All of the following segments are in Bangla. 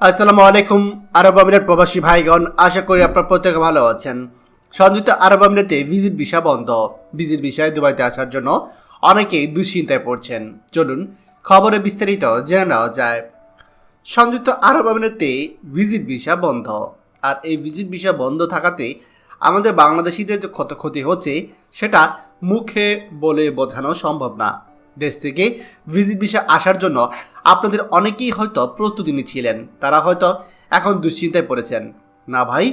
আসসালামু আলাইকুম, আরব আমিরাত প্রবাসী ভাইগণ, আশা করি আপনার প্রত্যেকে ভালো আছেন। সংযুক্ত আরব আমিরাতে ভিজিট ভিসা বন্ধ। ভিজিট ভিসায় দুবাইতে আসার জন্য অনেকেই দুশ্চিন্তায় পড়ছেন। চলুন খবরে বিস্তারিত জেনে নেওয়া যায়। সংযুক্ত আরব আমিরাতে ভিজিট ভিসা বন্ধ। আর এই ভিজিট ভিসা বন্ধ থাকাতে আমাদের বাংলাদেশিদের যে ক্ষত ক্ষতি হচ্ছে, সেটা মুখে বলে বোঝানো সম্ভব না। দেশ থেকে ভিজিট ভিসা আসার জন্য আপনাদের অনেকেই হয়তো প্রস্তুতি নিচ্ছিলেন, তারা হয়তো এখন দুশ্চিন্তায় পড়েছেন। না ভাই,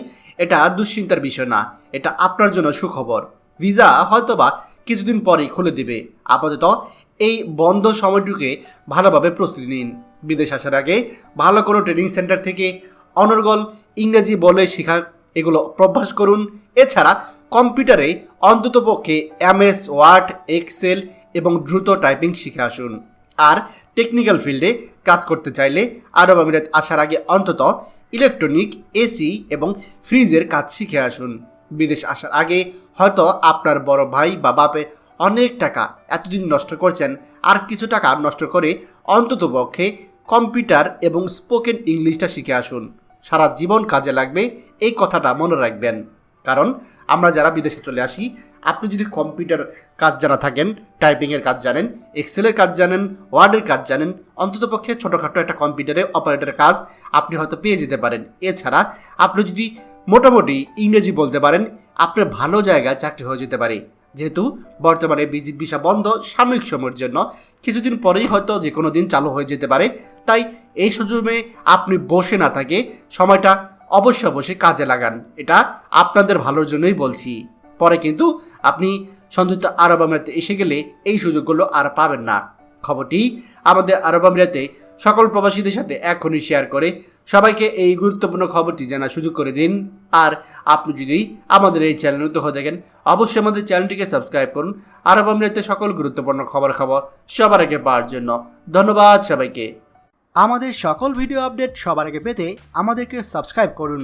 এটা দুশ্চিন্তার বিষয় না, এটা আপনার জন্য সুখবর। ভিসা হয়তোবা কিছুদিন পরেই খুলে দিবে। আপাতত এই বন্ধ সময়টুকে ভালোভাবে প্রস্তুতি নিন। বিদেশ আসার আগে ভালো কোনো ট্রেনিং সেন্টার থেকে অনর্গল ইংরেজি বলে শেখা এগুলো প্রভ্যাস করুন। এছাড়া কম্পিউটারে অন্ততপক্ষে এমএস ওয়ার্ড, এক্সেল এবং দ্রুত টাইপিং শিখে আসুন। আর টেকনিক্যাল ফিল্ডে কাজ করতে চাইলে আরব আমিরাত আসার আগে অন্তত ইলেকট্রনিক এসি এবং ফ্রিজের কাজ শিখে আসুন। বিদেশ আসার আগে হয়তো আপনার বড় ভাই বা বাপে অনেক টাকা এতদিন নষ্ট করছেন, আর কিছু টাকা নষ্ট করে অন্ততপক্ষে কম্পিউটার এবং স্পোকেন ইংলিশটা শিখে আসুন। সারা জীবন কাজে লাগবে, এই কথাটা মনে রাখবেন। কারণ আমরা যারা বিদেশে চলে আসি আপনি যদি কম্পিউটার কাজ জানা থাকেন, টাইপিংয়ের কাজ জানেন এক্সেলের কাজ জানেন ওয়ার্ডের কাজ জানেন, অন্ততপক্ষে ছোটোখাটো একটা কম্পিউটারে অপারেটরের কাজ আপনি হয়তো পেয়ে যেতে পারেন। এছাড়া আপনি যদি মোটামুটি ইংরেজি বলতে পারেন, আপনার ভালো জায়গায় চাকরি হয়ে যেতে পারে। যেহেতু বর্তমানে ভিজিট ভিসা বন্ধ সাময়িক সময়ের জন্য, কিছুদিন পরেই হয়তো যে কোনো দিন চালু হয়ে যেতে পারে। তাই এই সুযোগে আপনি বসে না থাকে, সময়টা অবশ্যই অবশ্যই কাজে লাগান। এটা আপনাদের ভালোর জন্যই বলছি। পরে কিন্তু আপনি সংযুক্ত আরব আমিরাতে এসে গেলে এই সুযোগগুলো আর পাবেন না। খবরটি আমাদের আরব আমিরাতে সকল প্রবাসীদের সাথে এখনই শেয়ার করে সবাইকে এই গুরুত্বপূর্ণ খবরটি জানার সুযোগ করে দিন। আর আপনি যদি আমাদের এই চ্যানেল নতুন হয়ে থাকেন, অবশ্যই আমাদের চ্যানেলটিকে সাবস্ক্রাইব করুন। আরব আমিরাতে সকল গুরুত্বপূর্ণ খবর খবর সবার আগে পাওয়ার জন্য। ধন্যবাদ সবাইকে। আমাদের সকল ভিডিও আপডেট সবার আগে পেতে আমাদেরকে সাবস্ক্রাইব করুন।